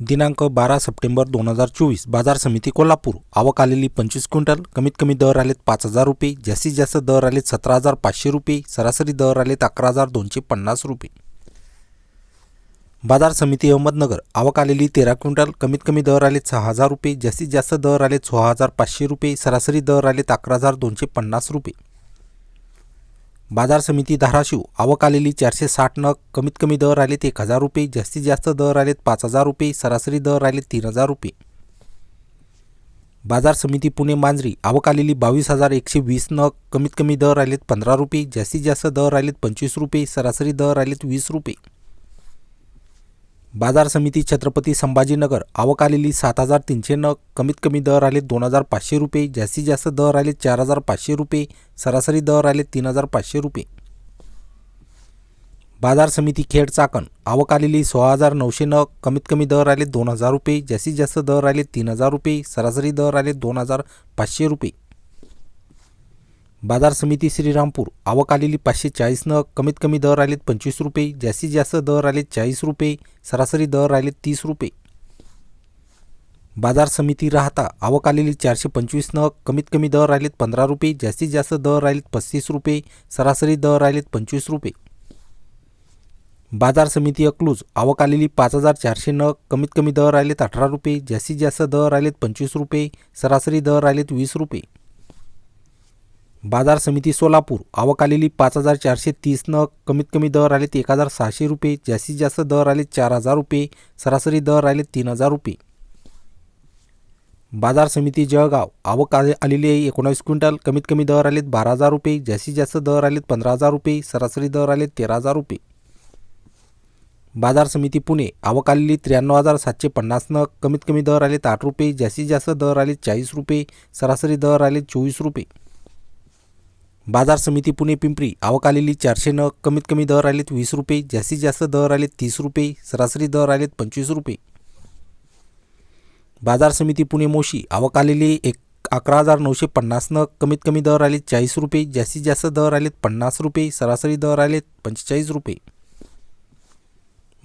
दिनांक बारा सप्टेंबर दोन हजार चोवीस बाजार समिती कोल्हापूर. आवक आलेली पंचवीस क्विंटल कमीत कमी दर आलेत पाच हजार रुपये जास्तीत जास्त दर आलेत सतरा हजार पाचशे रुपये सरासरी दर आलेत अकरा हजार दोनशे पन्नास रुपये. बाजार समिती अहमदनगर. आवक आलेली तेरा क्विंटल कमीत कमी दर आलेत सहा हजार रुपये जास्तीत जास्त दर आलेत सोळा हजार पाचशे रुपये सरासरी दर आलेत अकरा हजार दोनशे पन्नास रुपये. बाजार समिती धाराशिव आवक आलेली चारशे साठ नग कमीत कमी दर आलेत एक हजार रुपये जास्तीत जास्त दर आलेत पाच हजार रुपये सरासरी दर आलेत तीन हजार रुपये. बाजार समिती पुणे मांजरी आवक आलेली बावीस हजार एकशे वीस नग कमीत कमी दर आलेत पंधरा रुपये जास्तीत जास्त दर आलेत पंचवीस रुपये सरासरी दर आलेत वीस रुपये. बाजार समिती छत्रपती संभाजीनगर आवक आलेली सात हजार तीनशे नग कमीत कमी दर आले दोन हजार पाचशे रुपये जास्तीत जास्त दर आले चार हजार पाचशे रुपये सरासरी दर आले तीन हजार पाचशे रुपये. बाजार समिती खेड चाकण आवक आलेली सोळा हजार नऊशे नग कमीत कमी दर आले दोन हजार रुपये जास्तीत जास्त दर आले तीन हजार रुपये सरासरी दर आले दोन हजार पाचशे रुपये. बाजार समिती श्रीरामपूर. आवक आलेली पाचशे चाळीस नग कमीत कमी दर आलेत पंचवीस रुपये. जास्तीत जास्त दर आलेत चाळीस रुपये. सरासरी दर आलेत तीस रुपये. बाजार समिती राहता आवक आलेली चारशे पंचवीस नग कमीत कमी दर आलेत पंधरा रुपये. जास्तीत जास्त दर आलेत पस्तीस रुपये. सरासरी दर आलेत पंचवीस रुपये. बाजार समिती अकलूज. आवक आलेली पाच हजार चारशे नग कमीत कमी दर आलेत अठरा रुपये. जास्तीत जास्त दर आलेत पंचवीस रुपये. सरासरी दर आलेत वीस रुपये. बाजार समिती सोलापूर. आवक आलेली पाच हजार चारशे तीस नग कमीत कमी दर आलेत एक हजार सहाशे रुपये. जास्तीत जास्त दर आलेत चार हजार रुपये. सरासरी दर आले तीन हजार रुपये. बाजार समिती जळगाव. आवक आले आलेली आहे एकोणावीस क्विंटल. कमीत कमी दर आलेत बारा हजार रुपये. जास्तीत जास्त दर आलेत पंधरा हजार रुपये. सरासरी दर आलेत तेरा हजार रुपये. बाजार समिती पुणे. आवक आलेली त्र्याण्णव हजार सातशे पन्नास नग कमीत कमी दर आलेत आठ रुपये. जास्तीत जास्त दर आलेत चाळीस रुपये. सरासरी दर आले चोवीस रुपये. बाजार समिती पुणे पिंपरी आवक आलेली चारशे नग कमीत कमी दर आलेत वीस रुपये जास्तीत जास्त दर आलेत तीस रुपये सरासरी दर आलेत पंचवीस रुपये. बाजार समिती पुणे मोशी आवक आलेली एक अकरा हजार नऊशे पन्नास नग कमीत कमी दर आलेत चाळीस रुपये जास्तीत जास्त दर आलेत पन्नास रुपये सरासरी दर आलेत पंचेचाळीस रुपये.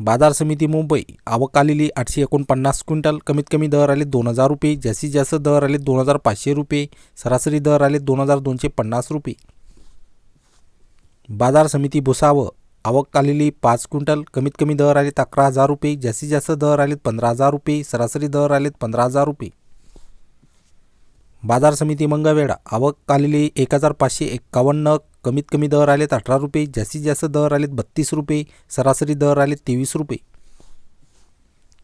बाजार समिती मुंबई आवक आलेली आठशे एकोणपन्नास क्विंटल कमीत कमी दर आले दोन हजार रुपये जास्तीत जास्त दर आले दोन हजार पाचशे रुपये सरासरी दर आले दोन हजार दोनशे पन्नास रुपये. बाजार समिती भुसावळ आवक आलेली पाच क्विंटल कमीत कमी दर आलेत अकरा हजार रुपये जास्तीत जास्त दर आलेत पंधरा हजार रुपये सरासरी दर आलेत पंधरा हजार रुपये. बाजार समिती मंगळवेढा आवक आलेली एक हजार पाचशे एक्कावन्न कमीत कमी दर आलेत अठरा रुपये जास्तीत जास्त दर आलेत बत्तीस रुपये सरासरी दर आलेत तेवीस रुपये.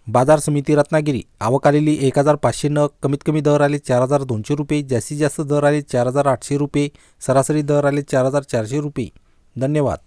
बाजार समिती रत्नागिरी आवक आलेली एक हजार पाचशे नग कमीत कमी दर आले चार हजार दोनशे रुपये जास्तीत जास्त दर आले चार हजार आठशे रुपये सरासरी दर आले चार हजार चारशे रुपये. धन्यवाद.